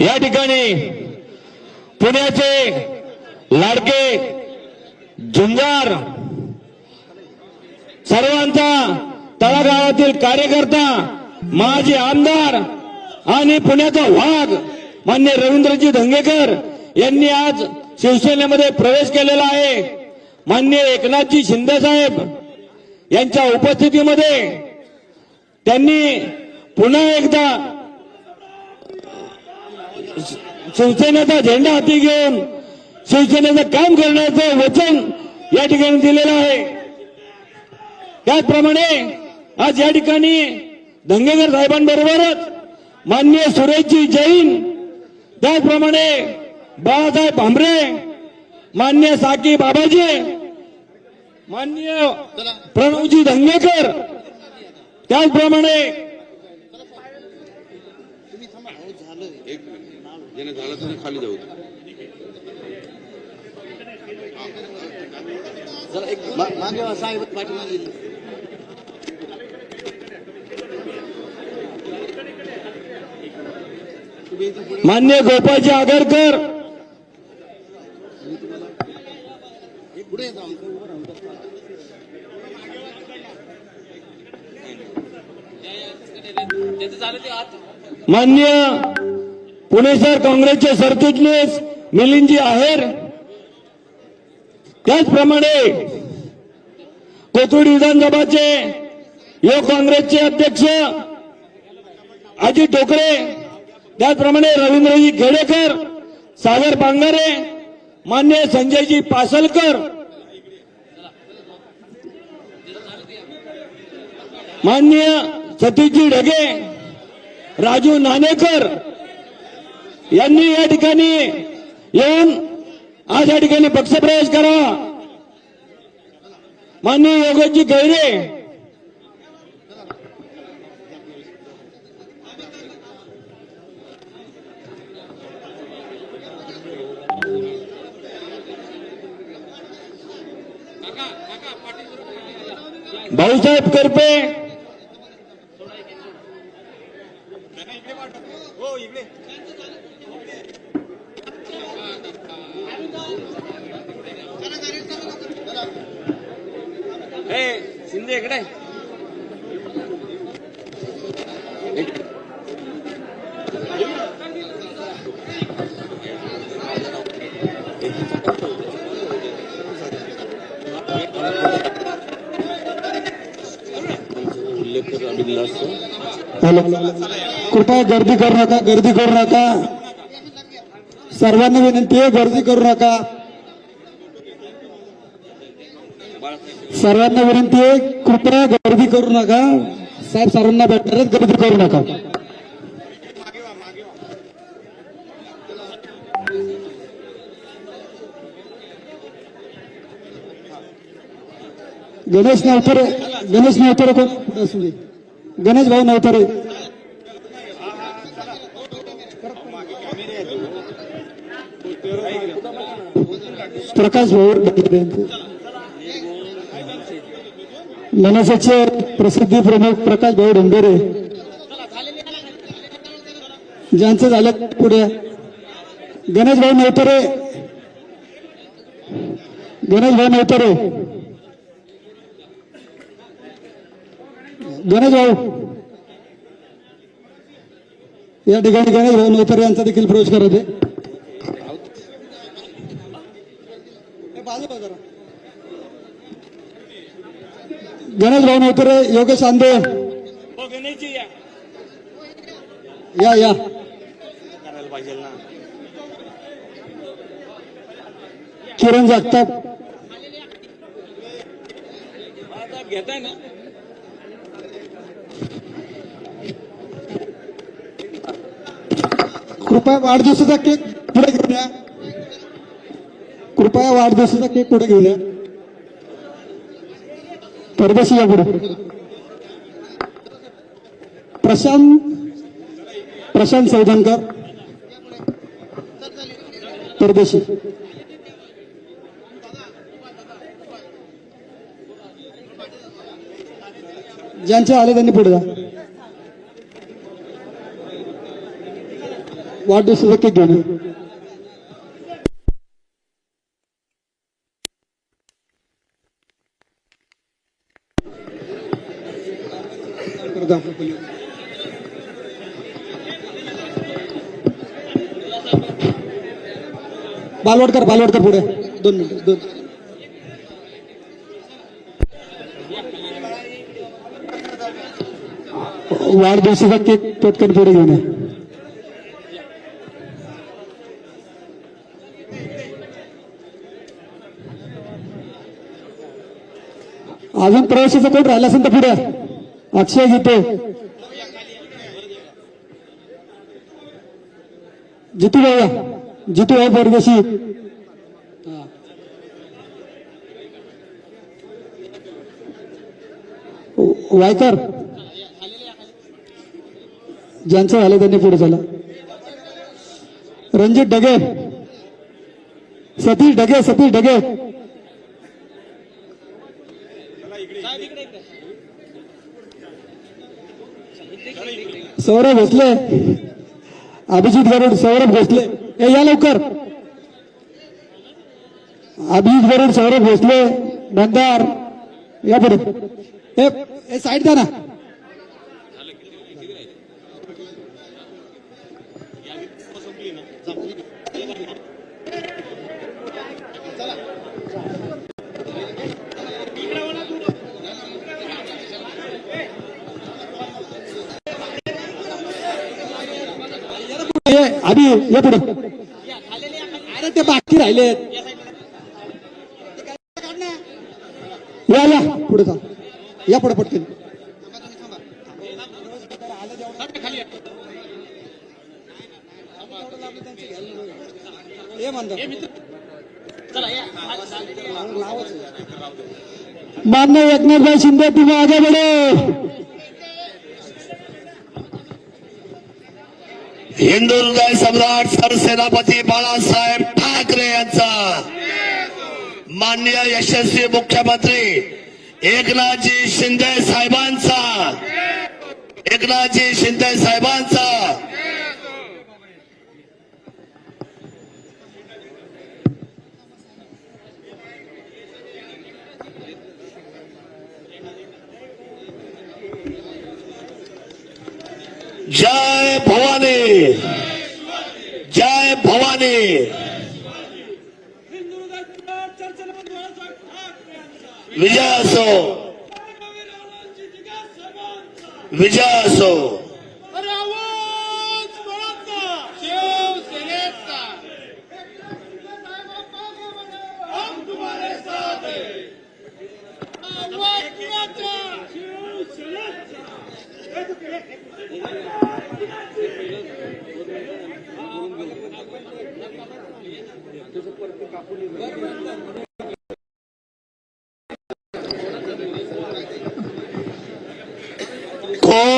या ठिकाणी पुण्याचे लाडके झुंजार सर्वांचा तळागाळातील कार्यकर्ता माजी आमदार आणि पुण्याचा वाघ मान्य रवींद्रजी धंगेकर यांनी आज शिवसेनेमध्ये प्रवेश केलेला आहे. मान्य एकनाथजी शिंदे साहेब यांच्या उपस्थितीमध्ये त्यांनी पुन्हा एकदा शिवसेनेचा झेंडा हाती घेऊन शिवसेनेचं काम करण्याचं वचन या ठिकाणी दिलेलं आहे. त्याचप्रमाणे आज या ठिकाणी धंगेकर साहेबांबरोबरच माननीय सुरेशजी जैन त्याचप्रमाणे बाळासाहेब भांबरे मान्य साकी बाबाजी मान्य प्रणवजी धंगेकर. त्याचप्रमाणे ज्याने झालं. तरी खाली जाऊ मागे साहेब पाठीमागे मान्य गोपाळजी आगरकर. पुढे येतो आमचं उभं राहून मान्य पुणे सर काँग्रेसचे सरचिटणीस मिलिंदजी आहेर त्याचप्रमाणे कोथरूड विधानसभाचे युवक काँग्रेसचे अध्यक्ष अजित ठोकरे त्याचप्रमाणे रवींद्रजी खेडेकर सागर बांगारे मान्य संजयजी पासलकर मान्य सतीशजी ढगे राजू नाणेकर यांनी या ठिकाणी येऊन आज या ठिकाणी पक्षप्रवेश करा. माननीय योगजी गैरे भाऊसाहेब करपे शिंदे इकडे उल्लेख कर आम्ही दिला असतो कृपया गर्दी करू नका गर्दी करू नका. सर्वांना विनंती आहे गर्दी करू नका. सर्वांना विनंती आहे कृपया गर्दी करू नका. साहेब सर्वांना भेटणार आहेत, गर्दी करू नका. गणेश नवतरे गणेश नवतरे कोण? असू दे गणेश भाऊ नवतरे. प्रकाश भाऊ मनसेचे प्रसिद्धी प्रमुख प्रकाश भाऊ डोंगरे ज्यांचं झालं पुढे. गणेश भाऊ नवतरे. गणेश भाऊ नवतरे. गणेश भाऊ या ठिकाणी गणेश भाऊ नोकर यांचा देखील प्रवेश करत आहे. गणेश भाऊ नोकरे योगेश आंदे या या. किरण जागतात घेताय ना? कृपया वाढदिवसाचा केक पुढे घेऊन या. कृपया वाढदिवसाचा केक पुढे घेऊन या. परदेशी या पुढे. प्रशांत प्रशांत सौधनकर परदेशी. ज्यांचे आले त्यांनी पुढे जा. या. परत आपलं पहिले. बालवडकर बालवडकर पुढे दोन मिनिट दोन वाढदिवसाचा केक पटकन पुढे घेऊन अजून प्रवेशाचं कोण राहिला असेल तर पुढे? अक्षय गीते जितू भाऊ जितू भाऊ परदेशी वायकर. ज्यांचं झालं त्यांनी पुढे झालं रणजित डगे सतीश डगे सतीश डगे सौरभ भोसले. अभिजित गरुड सौरभ भोसले. ए या लवकर. अभिजित गरुड सौरभ भोसले बंदार या पुढे. साईड द्या ना ये अभि ये पुढे. अरे ते बाकी राहिले. या या. पुढे जा. या पुढे पटकन. मान्य एकनाथभाई शिंदे तुम्ही आगे बढो हिंदू हृदय सम्राट सरसेनापती बाळासाहेब ठाकरे यांचा मान्य यशस्वी मुख्यमंत्री एकनाथजी शिंदे साहेबांचा एकनाथजी शिंदे साहेबांचा. जय भवानी। जय भवानी। विजय असो विजय असो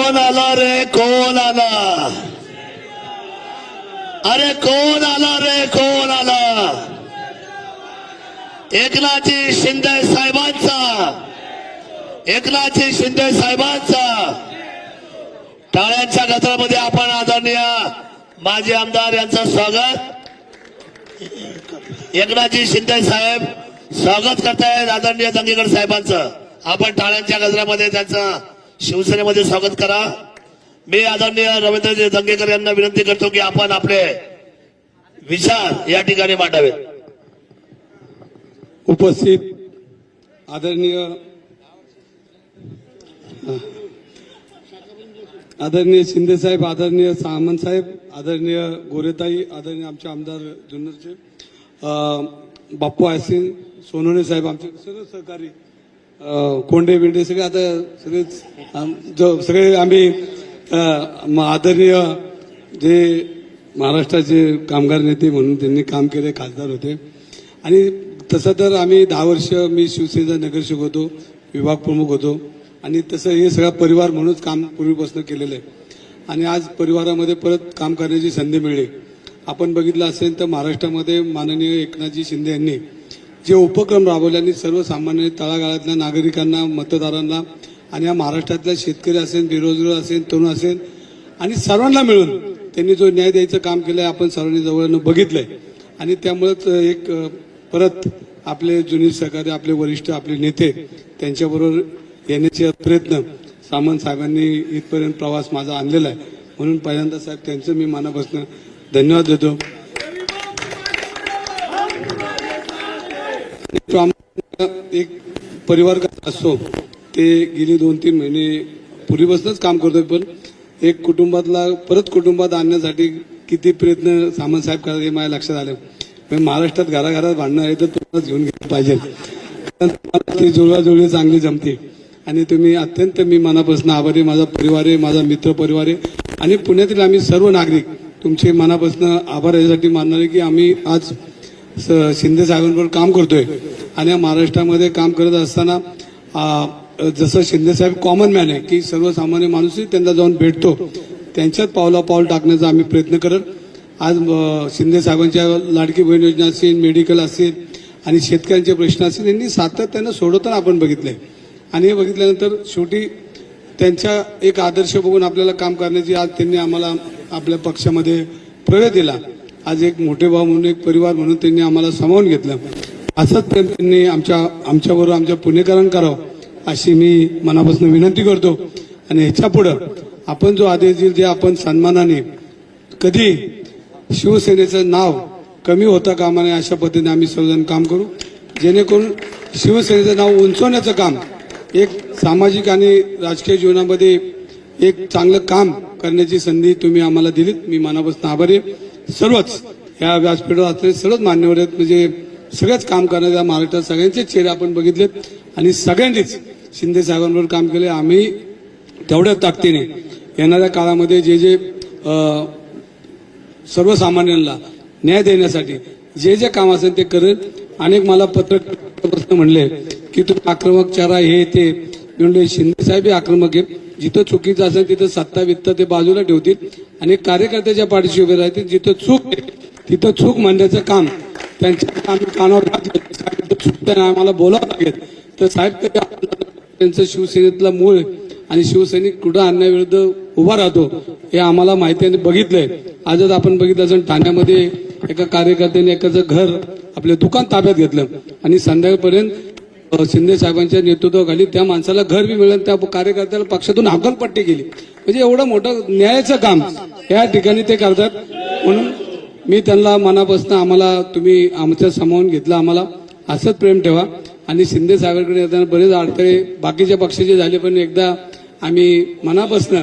कोण आला रे? कोण आला अरे कोण आला रे? कोण आला एकनाथजी शिंदे साहेबांचा. एकनाथजी शिंदे साहेबांचा. टाळ्यांच्या गजरामध्ये आपण आदरणीय माजी आमदार यांचं स्वागत. एकनाथजी शिंदे साहेब स्वागत करतायत आदरणीय दंगेकर साहेबांचं. आपण टाळ्यांच्या गजरामध्ये त्यांचं शिवसेनेमध्ये स्वागत करा. मी आदरणीय रवींद्रजी दंगेकर यांना विनंती करतो की आपण आपले विचार या ठिकाणी मांडावेत. उपस्थित आदरणीय आदरणीय शिंदे साहेब आदरणीय सामंत साहेब आदरणीय गोरेताई आदरणीय आमचे आमदार जुन्नरचे बाप्पू आयसिंग सोनवणे साहेब आमचे सर्व सहकारी कोंडे बिंडे सगळे आता सगळेच आम- जो सगळे आम्ही म- आदरणीय जे महाराष्ट्राचे कामगार नेते म्हणून त्यांनी काम केले खासदार होते. आणि तसं तर आम्ही दहा वर्ष मी शिवसेनेचा नगरसेवक होतो विभाग प्रमुख होतो. आणि तसं हे सगळा परिवार म्हणूनच काम पूर्वीपासून केलेलं आहे. आणि आज परिवारामध्ये परत काम करण्याची संधी मिळली. आपण बघितलं असेल तर महाराष्ट्रामध्ये माननीय एकनाथजी शिंदे यांनी जे उपक्रम राबवले आणि सर्वसामान्य तळागाळातल्या नागरिकांना मतदारांना आणि या महाराष्ट्रातल्या शेतकरी असेल बेरोजगार असेल तरुण असेल आणि सर्वांना मिळून त्यांनी जो न्याय द्यायचं काम केलं आहे आपण सर्वांनी जवळनं बघितलं आहे आणि त्यामुळेच एक परत आपले जुने सहकारी आपले वरिष्ठ आपले नेते त्यांच्याबरोबर येण्याचे प्रयत्न सामंत साहेबांनी इथपर्यंत प्रवास माझा आणलेला आहे. म्हणून पहिल्यांदा साहेब त्यांचं मी मनापासून धन्यवाद देतो. एक परिवार कसा असतो ते गेली दोन तीन महिने पूर्वीपासूनच काम करतोय पण एक कुटुंबातला परत कुटुंबात आणण्यासाठी किती प्रयत्न सामंत साहेब करतात हे माझ्या लक्षात आलं. पण महाराष्ट्रात घराघरात भांडणं आहे तर तुम्हालाच घेऊन गेलं पाहिजे. तुम्हाला ती जुळवाजुळवी चांगली जमते. आणि तुम्ही अत्यंत मी मनापासून आभारी माझा परिवार आहे माझा मित्र परिवार आहे. आणि पुण्यातील आम्ही सर्व नागरिक तुमचे मनापासून आभार यासाठी आहे की आम्ही आज शिंदे साहेबांबरोबर काम करतोय. आणि या महाराष्ट्रामध्ये काम करत असताना जसं शिंदे साहेब कॉमन मॅन आहे की सर्वसामान्य माणूसही त्यांना जाऊन भेटतो. त्यांच्यात पावला पाऊल टाकण्याचा आम्ही प्रयत्न करत आज शिंदे साहेबांच्या लाडकी बहीण योजना असेल मेडिकल असेल आणि शेतकऱ्यांचे प्रश्न असतील यांनी सातत्यानं सोडवताना आपण बघितले आणि हे बघितल्यानंतर शेवटी त्यांच्या एक आदर्श बघून आपल्याला काम करण्याची आज त्यांनी आम्हाला आपल्या पक्षामध्ये प्रवेश दिला. आज एक मोठे भाऊ म्हणून एक परिवार म्हणून त्यांनी आम्हाला सामावून घेतलं. असंच त्यांनी आमच्या आमच्याबरोबर आमच्या पुणेकरण करावं अशी मी मनापासून विनंती करतो. आणि ह्याच्या पुढं आपण जो आदेश देईल जे आपण सन्मानाने कधी शिवसेनेचं नाव कमी होता कामा नये अशा पद्धतीने आम्ही सर्वजण काम करू. जेणेकरून शिवसेनेचं नाव उंचवण्याचं काम एक सामाजिक आणि राजकीय जीवनामध्ये एक चांगलं काम करण्याची संधी तुम्ही आम्हाला दिलीत. मी मनापासून आभारी आहे. सर्वच या व्यासपीठावर असलेले सर्वच मान्यवर आहेत. म्हणजे सगळ्याच काम करणाऱ्या महाराष्ट्रात सगळ्यांचे चेहरे आपण बघितलेत. आणि सगळ्यांनीच शिंदे साहेबांबरोबर काम केले. आम्ही तेवढ्या ताकदीने येणाऱ्या काळामध्ये जे जे सर्वसामान्यांना न्याय देण्यासाठी जे जे काम असेल ते करेल. अनेक मला पत्रकार म्हणले की तुम्ही आक्रमक चारा हे ते. म्हणले शिंदे साहेब हे आक्रमक आहे जिथं चुकीचं असेल तिथं सत्ता वित्त ते बाजूला ठेवतील. आणि कार्यकर्त्याच्या पाठीशी उभे राहते जिथं चूक तिथं चूक म्हणण्याचं काम त्यांच्या आम्ही कानावर घातलं साहेब, चूक त्यांना आम्हाला बोलावं लागेल. तर साहेब कधी त्यांचं शिवसेनेतला मूळ आणि शिवसैनिक कुठं आणण्याविरुद्ध उभा राहतो हे आम्हाला माहिती आहे बघितलंय. आजच आपण बघितलं असेल ठाण्यामध्ये एका कार्यकर्त्याने एकाचं घर आपलं दुकान ताब्यात घेतलं आणि संध्याकाळपर्यंत शिंदे साहेबांच्या नेतृत्वाखाली त्या माणसाला घर बी मिळेल त्या कार्यकर्त्याला पक्षातून हकलपट्टी केली. म्हणजे एवढं मोठं न्यायाचं काम या ठिकाणी ते करतात. म्हणून मी त्यांना मनापासून आम्हाला तुम्ही आमच्या सामावून घेतलं आम्हाला. असंच प्रेम ठेवा. आणि शिंदे साहेबांकडे येताना बरेच अडथळे बाकीच्या पक्षाचे झाले पण एकदा आम्ही मनापासून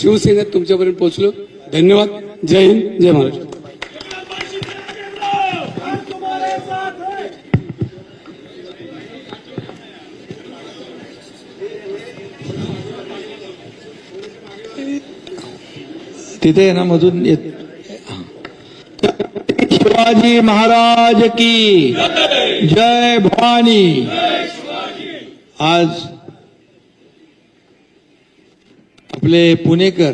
शिवसेनेत तुमच्यापर्यंत पोहोचलो. धन्यवाद. जय हिंद. जय महाराष्ट्र. तिथे आहे ना मधून येत. शिवाजी महाराज की जय भवानी. आज आपले पुणेकर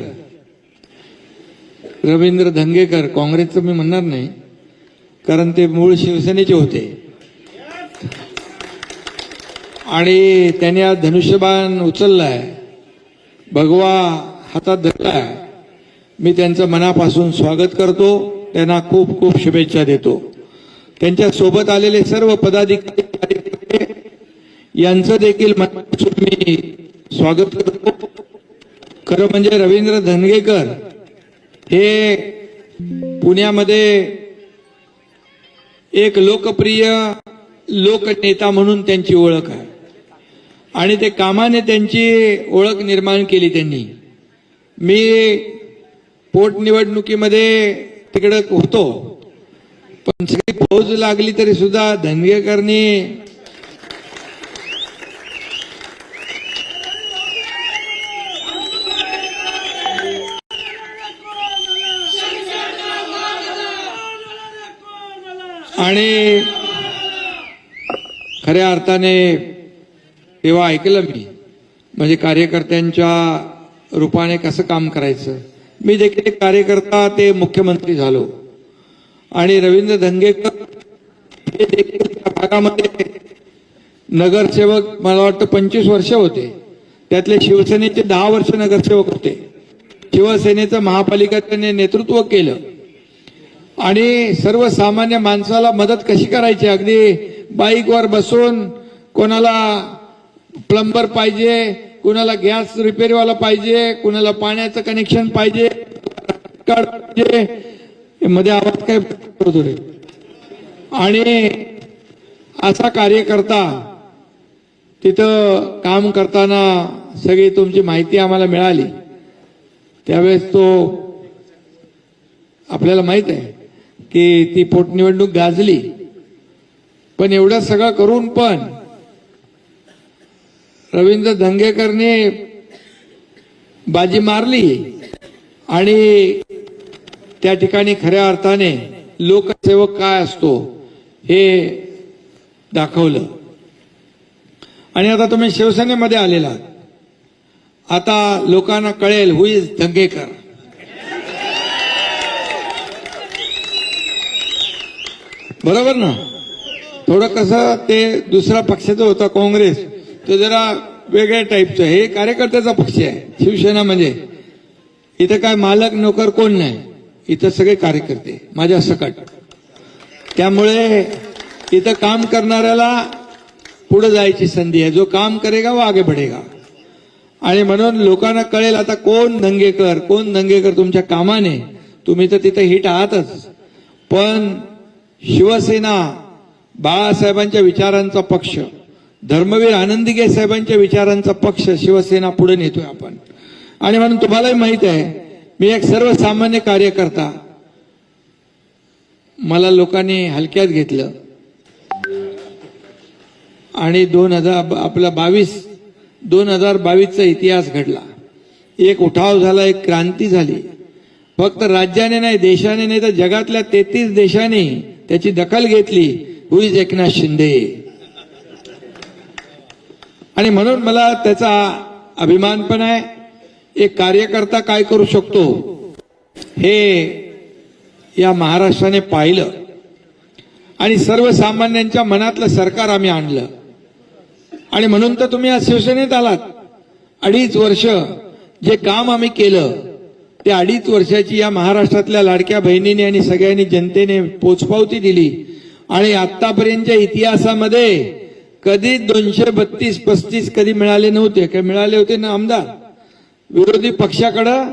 रवींद्र धंगेकर काँग्रेसचं मी म्हणणार नाही कारण ते मूळ शिवसेनेचे होते. आणि त्यांनी आज धनुष्यबाण उचललाय. भगवा हातात धरलाय. मी त्यांचं मनापासून स्वागत करतो त्यांना खूप खूप शुभेच्छा देतो. त्यांच्यासोबत आलेले सर्व पदाधिकारी यांचं देखील मनापासून मी स्वागत करतो. खरं म्हणजे रवींद्र धनगेकर हे पुण्यामध्ये एक लोकप्रिय लोकनेता म्हणून त्यांची ओळख आहे. आणि ते कामाने त्यांची ओळख निर्माण केली त्यांनी. मी पोटनिवडणुकीमध्ये तिकडे होतो. पण सगळी फौज लागली तरी सुद्धा धनगेकरनी आणि खऱ्या अर्थाने तेव्हा ऐकलं मी. म्हणजे कार्यकर्त्यांच्या रूपाने कसं काम करायचं? मी देखील एक कार्यकर्ता ते मुख्यमंत्री झालो. आणि रवींद्र धंगेकर हे देखील त्या भागामध्ये नगरसेवक मला वाटतं पंचवीस वर्ष होते. त्यातले शिवसेनेचे दहा वर्ष नगरसेवक होते. शिवसेनेचं महापालिका त्यांनी नेतृत्व केलं. आणि सर्वसामान्य माणसाला मदत कशी करायची? अगदी बाईकवर बसून कोणाला प्लंबर पाहिजे कुणाला गॅस रिपेअरवाला पाहिजे कुणाला पाण्याचं कनेक्शन पाहिजे मध्ये आवाज काय रे? आणि असा कार्यकर्ता तिथं काम करताना सगळी तुमची माहिती आम्हाला मिळाली. त्यावेळेस तो आपल्याला माहीत आहे की ती पोटनिवडणूक गाजली. पण एवढं सगळं करून पण रवींद्र धंगेकरने बाजी मारली आणि त्या ठिकाणी खऱ्या अर्थाने लोकसेवक काय असतो हे दाखवलं. आणि आता तुम्ही शिवसेनेमध्ये आलेला आता लोकांना कळेल हु इज धंगेकर. बरोबर ना? थोडं कसं ते दुसरा पक्षाचं होतं काँग्रेस. ते जरा वेगळ्या टाईपचं हे कार्यकर्त्याचा पक्ष आहे. शिवसेना म्हणजे. इथं काय मालक नोकर कोण नाही. इथं सगळे कार्यकर्ते. माझ्या सकट. त्यामुळे इथं काम करणाऱ्याला पुढे जायची संधी आहे. जो काम करेगा व आगे बढ़ेगा. आणि म्हणून लोकांना कळेल आता कोण दंगेकर कोण दंगेकर तुमच्या कामाने. तुम्ही तर तिथे हिट आहातच. पण शिवसेना बाळासाहेबांच्या विचारांचा पक्ष. धर्मवीर आनंदीगे साहेबांच्या विचारांचा पक्ष शिवसेना पुढे नेतोय आपण. आणि म्हणून तुम्हालाही माहीत आहे मी एक सर्वसामान्य कार्यकर्ता. मला लोकांनी हलक्यात घेतलं. आणि दोन हजार आपला बावीस दोन हजार बावीसचा इतिहास घडला. एक उठाव झाला एक क्रांती झाली. फक्त राज्याने नाही देशाने नाही तर जगातल्या तेहतीस देशांनी त्याची दखल घेतली. Who is Eknath Shinde. आणि म्हणून मला त्याचा अभिमान पण आहे. एक कार्यकर्ता काय करू शकतो? हे या महाराष्ट्राने पाहिलं. आणि सर्वसामान्यांच्या मनातलं सरकार आम्ही आणलं. आणि म्हणून तर तुम्ही आज शिवसेनेत आलात. अडीच वर्ष जे काम आम्ही केलं ते अडीच वर्षाची या महाराष्ट्रातल्या लाडक्या बहिणीने आणि सगळ्यांनी जनतेने पोचपावती दिली. आणि आतापर्यंतच्या इतिहासामध्ये कधी दोनशे बत्तीस पस्तीस कधी मिळाले नव्हते. काय मिळाले होते ना आमदार? विरोधी पक्षाकडं?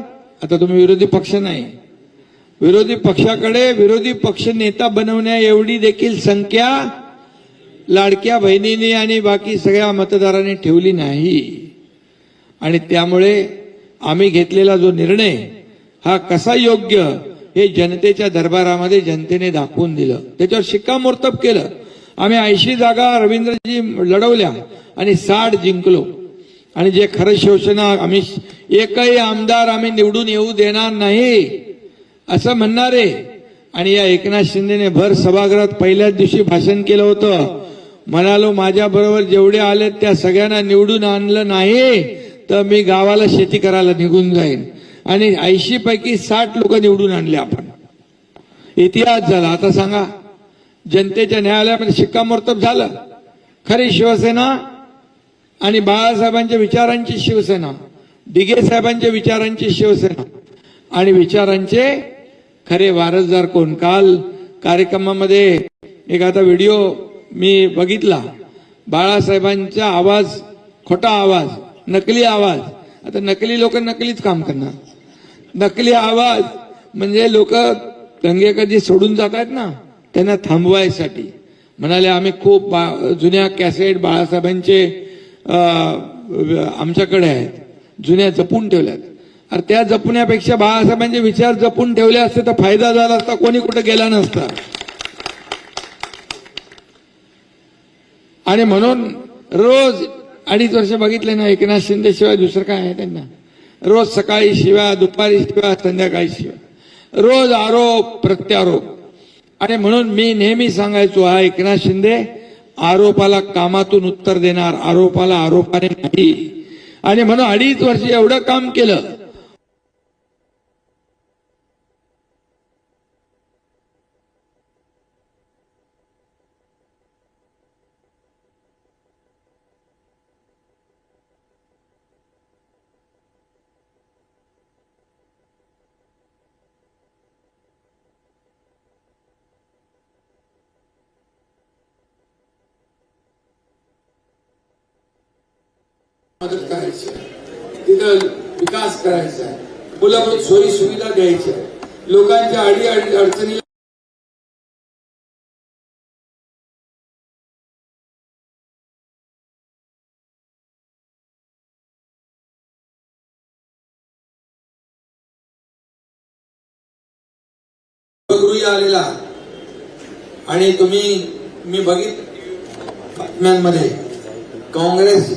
आता तुम्ही विरोधी पक्ष नाही. विरोधी पक्षाकडे विरोधी पक्ष नेता बनवण्या एवढी देखील संख्या लाडक्या बहिणींनी आणि बाकी सगळ्या मतदारांनी ठेवली नाही. आणि त्यामुळे आम्ही घेतलेला जो निर्णय हा कसा योग्य हे जनतेच्या दरबारामध्ये जनतेने दाखवून दिलं. त्याच्यावर शिक्कामोर्तब केलं. आम्ही ऐंशी जागा रवींद्रजी लढवल्या आणि साठ जिंकलो. आणि जे खरं शिवसेना आम्ही एकही आमदार आम्ही निवडून येऊ देणार नाही असं म्हणणारे. आणि या एकनाथ शिंदेने भर सभागृहात पहिल्याच दिवशी भाषण केलं होतं. म्हणालो माझ्या बरोबर जेवढे आले त्या सगळ्यांना निवडून आणलं नाही तर मी गावाला शेती करायला निघून जाईन. आणि ऐंशी पैकी साठ लोक निवडून आणले आपण. इतिहास झाला. आता सांगा जनतेच्या न्यायालयामध्ये शिक्कामोर्तब झालं. खरी शिवसेना आणि बाळासाहेबांच्या विचारांची शिवसेना दिघे साहेबांच्या विचारांची शिवसेना आणि विचारांचे खरे वारसदार कोण? काल कार्यक्रमामध्ये एक आता व्हिडिओ मी बघितला. बाळासाहेबांचा आवाज खोटा आवाज नकली आवाज. आता नकली लोक नकलीच काम करणार. नकली आवाज म्हणजे लोक दंगे कधी सोडून जात आहेत ना. त्यांना थांबवायसाठी. म्हणाले आम्ही खूप बा- जुन्या कॅसेट बाळासाहेबांचे आमच्याकडे आहेत. जुन्या जपून ठेवल्यात. अरे त्या जपण्यापेक्षा बाळासाहेबांचे विचार जपून ठेवले असते तर फायदा झाला असता कोणी कुठं गेला नसता. आणि म्हणून रोज अडीच वर्ष बघितले ना एकनाथ शिंदे शिवाय दुसरं काय आहे त्यांना? रोज सकाळी शिवा दुपारी शिवा संध्याकाळी शिवा रोज आरोप प्रत्यारोप. आणि म्हणून मी नेहमी सांगायचो हा एकनाथ शिंदे आरोपाला कामातून उत्तर देणार आरोपाला आरोपाने नाही. आणि म्हणून अडीच वर्ष एवढं काम केलं मदत करायची आहे. तिथं विकास करायचा आहे. मूलभूत सोयी सुविधा द्यायच्या लोकांच्या अडी अडचणी आलेला आणि तुम्ही मी बघित बातम्यांमध्ये काँग्रेस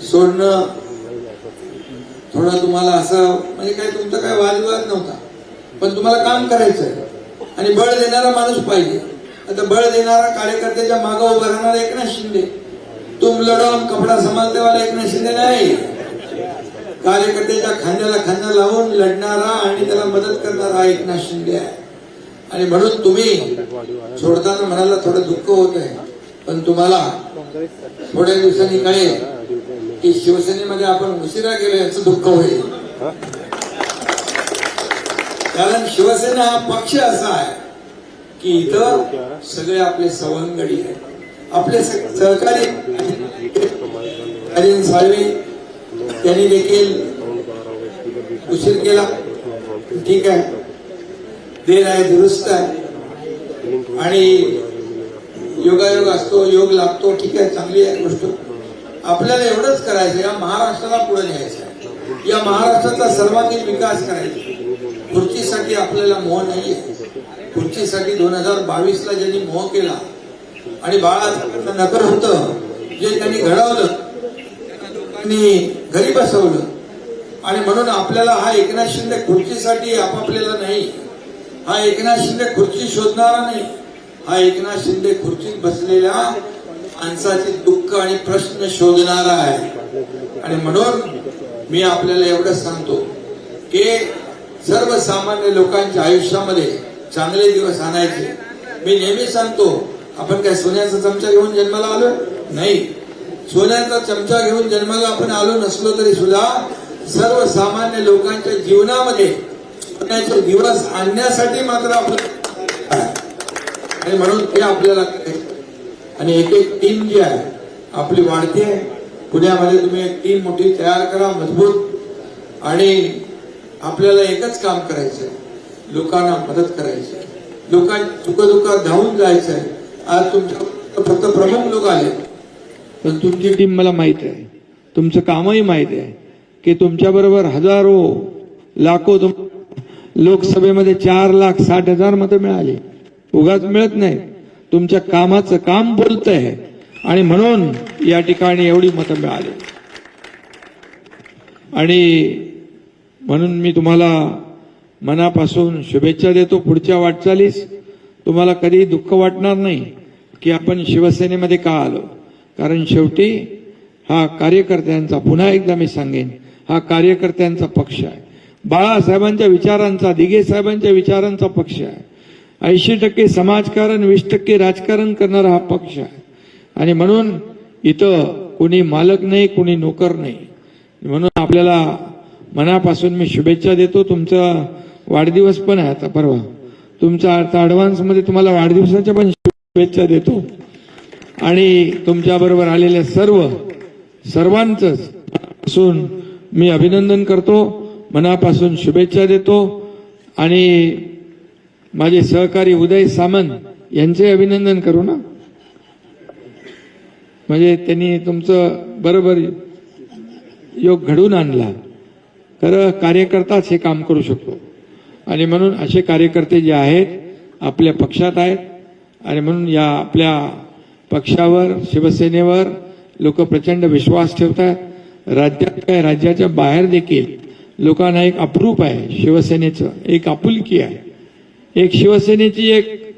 सोडणं थोडं तुम्हाला असं म्हणजे काय तुमचा काय वादविवाद नव्हता. पण तुम्हाला काम करायचंय आणि बळ देणारा माणूस पाहिजे. आता बळ देणारा कार्यकर्त्याच्या मागं उभं राहणारा एकनाथ शिंदे. तुम लढवून कपडा संभालते वाला एकनाथ शिंदे नाही. कार्यकर्त्याच्या खांद्याला खांदा लावून लढणारा आणि त्याला मदत करणारा एकनाथ शिंदे आहे. आणि म्हणून तुम्ही सोडताना मनाला थोडं दुःख होत आहे पण तुम्हाला थोड्या दिवसांनी कळेल की शिवसेनेमध्ये आपण उशिरा गेलो याचं दुःख होईल. कारण शिवसेना हा पक्ष असा आहे की इथं सगळे आपले सवंगडी आहेत. आपले सहकारी अरविंद साळवी त्यांनी देखील उशीर केला. ठीक आहे. देर आहे दुरुस्त आहे. आणि योगायोग असतो योग लागतो. ठीक आहे चांगली आहे गोष्ट. आपल्याला एवढंच करायचं या महाराष्ट्राला पुढे न्यायचं आहे. या महाराष्ट्राचा सर्वांगीण विकास करायचा खुर्चीसाठी आपल्याला मोह नाहीये. खुर्चीसाठी दोन हजार बावीस ला ज्यांनी मोह केला आणि बाळा नकर होत जे त्यांनी घडवलं त्यांनी घरी बसवलं आणि म्हणून आपल्याला हा एकनाथ शिंदे खुर्चीसाठी आपापलेला नाही हा एकनाथ शिंदे खुर्ची शोधणारा नाही हा एकनाथ शिंदे खुर्चीत बसलेला माणसाचे दुःख आणि प्रश्न शोधणारा आहे. आणि म्हणून मी आपल्याला एवढंच सांगतो की सर्वसामान्य लोकांच्या आयुष्यामध्ये चांगले दिवस आणायचे. मी नेहमी सांगतो आपण काय सोन्याचा चमचा घेऊन जन्माला आलो? नाही. सोन्याचा चमचा घेऊन जन्माला आपण आलो नसलो तरी सुद्धा सर्वसामान्य लोकांच्या जीवनामध्ये सोन्याचे दिवस आणण्यासाठी मात्र आपण आणि म्हणून ते आपल्याला आणि एक एक टीम जी आहे आपली वाढते आहे. पुण्यामध्ये तुम्ही एक टीम मोठी तयार करा मजबूत. आणि आपल्याला एकच काम करायचं आहे लोकांना मदत करायची आहे. लोकांची धावून जायचं आहे आज तुमच्या फक्त प्रमुख लोक आले. पण तुमची टीम मला माहीत आहे. तुमचं कामही माहीत आहे. की तुमच्या बरोबर हजारो लाखो तुम- लोकसभेमध्ये चार लाख साठ हजार मतं मिळाली. उगाच मिळत नाही तुमच्या कामाचं काम बोलत आहे आणि म्हणून या ठिकाणी एवढी मतं मिळाली. आणि म्हणून मी तुम्हाला मनापासून शुभेच्छा देतो. पुढच्या वाटचालीस तुम्हाला कधी दुःख वाटणार नाही की आपण शिवसेनेमध्ये का आलो. कारण शेवटी हा कार्यकर्त्यांचा पुन्हा एकदा मी सांगेन हा कार्यकर्त्यांचा पक्ष आहे. बाळासाहेबांच्या विचारांचा दिघे साहेबांच्या विचारांचा पक्ष आहे. ऐंशी टक्के समाजकारण वीस टक्के राजकारण करणारा हा पक्ष आहे. आणि म्हणून इथं कोणी मालक नाही कोणी नोकर नाही. म्हणून आपल्याला मनापासून मी शुभेच्छा देतो. तुमचा वाढदिवस पण आहे आता परवा. तुमचा आता ॲडव्हान्समध्ये तुम्हाला वाढदिवसाच्या पण शुभेच्छा देतो. आणि तुमच्याबरोबर आलेल्या सर्व सर्वांचंच पासून मी अभिनंदन करतो. मनापासून शुभेच्छा देतो. आणि माझे सहकारी उदय सामंत यांचे अभिनंदन करू ना? म्हणजे त्यांनी तुमचं बरोबर योग घडवून आणला. खरं कार्यकर्ताच हे काम करू शकतो. आणि म्हणून असे कार्यकर्ते जे आहेत आपल्या पक्षात आहेत आणि म्हणून या आपल्या पक्षावर शिवसेनेवर लोक प्रचंड विश्वास ठेवतात. राज्यात काय राज्याच्या बाहेर देखील लोकांना एक अप्रूप आहे. शिवसेनेचं एक आपुलकी आहे. एक शिवसेनेची एक